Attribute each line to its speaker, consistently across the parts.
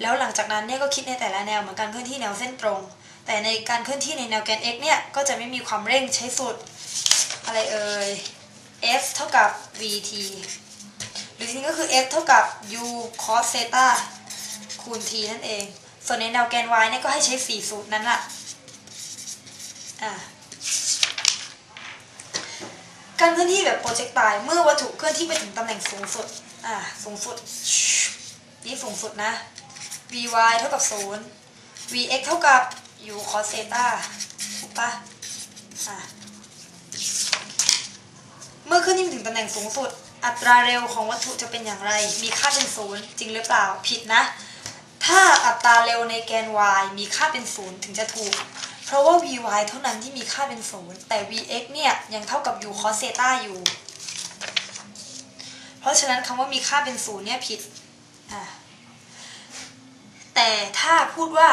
Speaker 1: แล้วหลังจากนั้นเนี่ยก็คิดในแต่ละแนวเหมือนการเคลื่อนที่แนวเส้นตรง แต่ในการเคลื่อนที่ในแนวแกน x เนี่ยก็จะไม่มีความเร่งใช้สูตรอะไรเอ่ย f เท่ากับ vt หรือจริงก็คือ f เท่ากับ u cos theta คูณ t นั่นเอง ส่วนในแนวแกน y เนี่ยก็ให้ใช้4สูตรนั้นละ่ะการเคลื่อนที่แบบโปรเจกต์ตายเมื่อวัตถุเคลื่อนที่ไปถึงตำแหน่งสูงสุด อ่า สูงสุด นี่สูงสุดนะ vy เท่ากับ 0 vx เท่ากับ u cos theta ถูกปะอะเมื่อเคลื่อนที่ไปถึงตำแหน่งสูงสุด อัตราเร็วของวัตถุจะเป็นอย่างไร มีค่าเป็นศูนย์จริงหรือเปล่า ผิดนะ ถ้าอัตราเร็วในแกน y มีค่าเป็นศูนย์ถึงจะถูก เพราะว่า vy เท่านั้นที่มีค่าเป็นศูนย์แต่ vx เนี่ยยังเท่ากับ u cos theta อยู่ เพราะฉะนั้นคำว่ามีค่าเป็นศูนย์เนี่ยผิด อะ ถ้าพูดว่า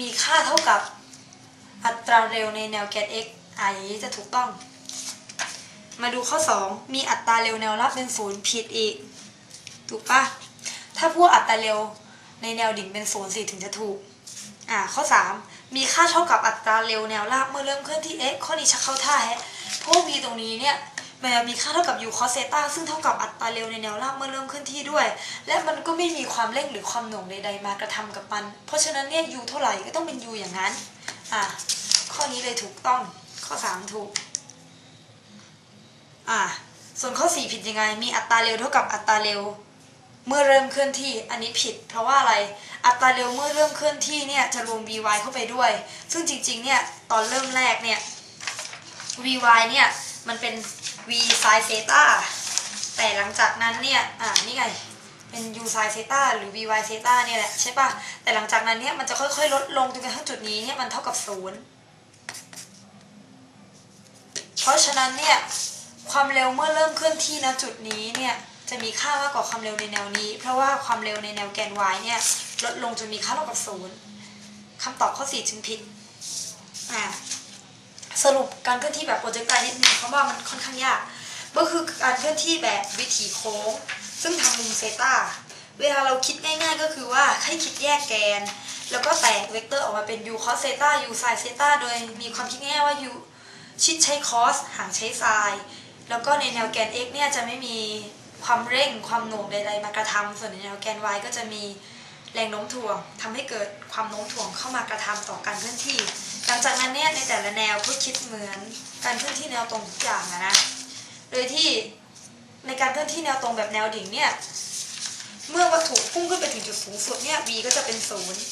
Speaker 1: มีค่าเท่ากับอัตราเร็วในแนวแกน x อะอย่างนี้จะถูกต้อง มาดูข้อ 2 มีอัตราเร็วแนวรับเป็นศูนย์ผิดอีก ถูกปะถ้าพวกอัตราเร็วในแนวดิ่งเป็นศูนย์สิถึงจะถูก อ่า ข้อ 3 มีค่าเท่ากับอัตราเร็วแนวราบเมื่อเริ่มเคลื่อนที่ x ข้อนี้ชักเข้าท่าแฮะพว่า v ตรงนี้เนี่ย มันมีค่าเท่ากับ u cos theta ซึ่งเท่ากับอัตราเร็วในแนวราบเมื่อเริ่มเคลื่อนที่ด้วย และมันก็ไม่มีความเร่งหรือความหน่วงใด ๆ มากระทำกับมัน เพราะฉะนั้นเนี่ย u เท่าไหร่ก็ต้องเป็น u อย่างนั้น อ่าข้อนี้เลยถูกต้อง ข้อ 3 ถูก อ่าส่วนข้อ 4 ผิดยังไง มีอัตราเร็วเท่ากับอัตราเร็ว เมื่อเริ่มเคลื่อนที่ อันนี้ผิด เพราะว่าอะไร อัตราเร็วเมื่อเริ่มเคลื่อนที่เนี่ยจะรวม vy เข้าไปด้วย ซึ่งจริงๆ เนี่ยตอนเริ่มแรกเนี่ย vy เนี่ย มันเป็น v sin theta แต่หลังจากนั้นเนี่ย อ่า นี่ไง เป็น u sin theta หรือ vy theta เนี่ยแหละใช่ปะแต่หลังจากนั้นเนี่ยมันจะค่อยๆ ลดลงจนกระทั่งจุดนี้เนี่ยมันเท่ากับศูนย์เพราะฉะนั้นเนี่ยความเร็วเมื่อเริ่มเคลื่อนที่ณจุดนี้เนี่ยจะมีค่ามากกว่าความเร็วในแนวนี้ เพราะว่าความเร็วในแนวแกน y เนี่ยลดลงจนมีค่าเท่ากับศูนย์คำตอบข้อ 4 จึงผิด อ่า สรุปการเคลื่อนที่แบบโปรเจกต์ไนิดนึงเพราะว่ามันค่อนข้างยาก ก็คือการเคลื่อนที่แบบวิถีโค้ง ซึ่งทำมุมเซตาเวลาเราคิดง่ายๆก็คือว่าให้คิดแยกแกน แล้วก็แตกเวกเตอร์ออกมาเป็น u cos theta u sin theta โดยมีความคิดง่ายว่า u ชิดใช้ cos ห่างใช้ sin แล้วก็ในแนวแกน x เนี่ยจะไม่มีความเร่งความหน่งใดๆมากระทำส่วนในแนวแกน y ก็จะมีแรงโน้มถ่วงทำให้เกิดความโน้มถ่วงเข้ามากระทำต่อการเคลื่อนที่ หลังจากนั้นเนี่ยในแต่ละแนวก็คิดเหมือนการเคลื่อนที่แนวตรงทุกอย่างนะ โดยที่ในการเคลื่อนที่แนวตรงแบบแนวดิ่งเนี่ย เมื่อวัตถุพุ่งขึ้นไปถึงจุดสูงสุดเนี่ย v ก็จะเป็นศูนย์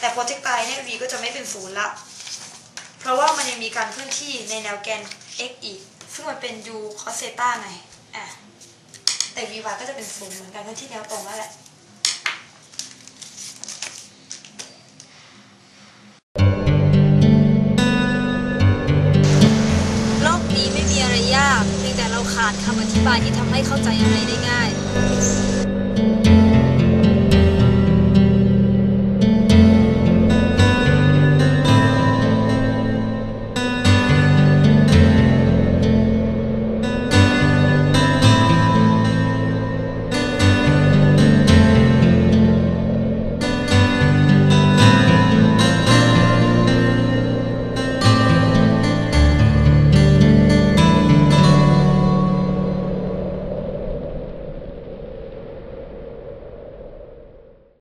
Speaker 1: แต่โปรเจกต์ไตเนี่ย v ก็จะไม่เป็นศูนย์ละ เพราะว่ามันยังมีการเคลื่อนที่ในแนวแกน x อีก ซึ่งมันเป็น u cos theta ไง อะ แต่ v y ก็จะเป็นศูนย์เหมือนการเคลื่อนที่แนวตรงแล้วแหละ ไม่มีอะไรยากเพียงแต่เราขาดคำอธิบายที่ทำให้เข้าใจอะไรได้ง่าย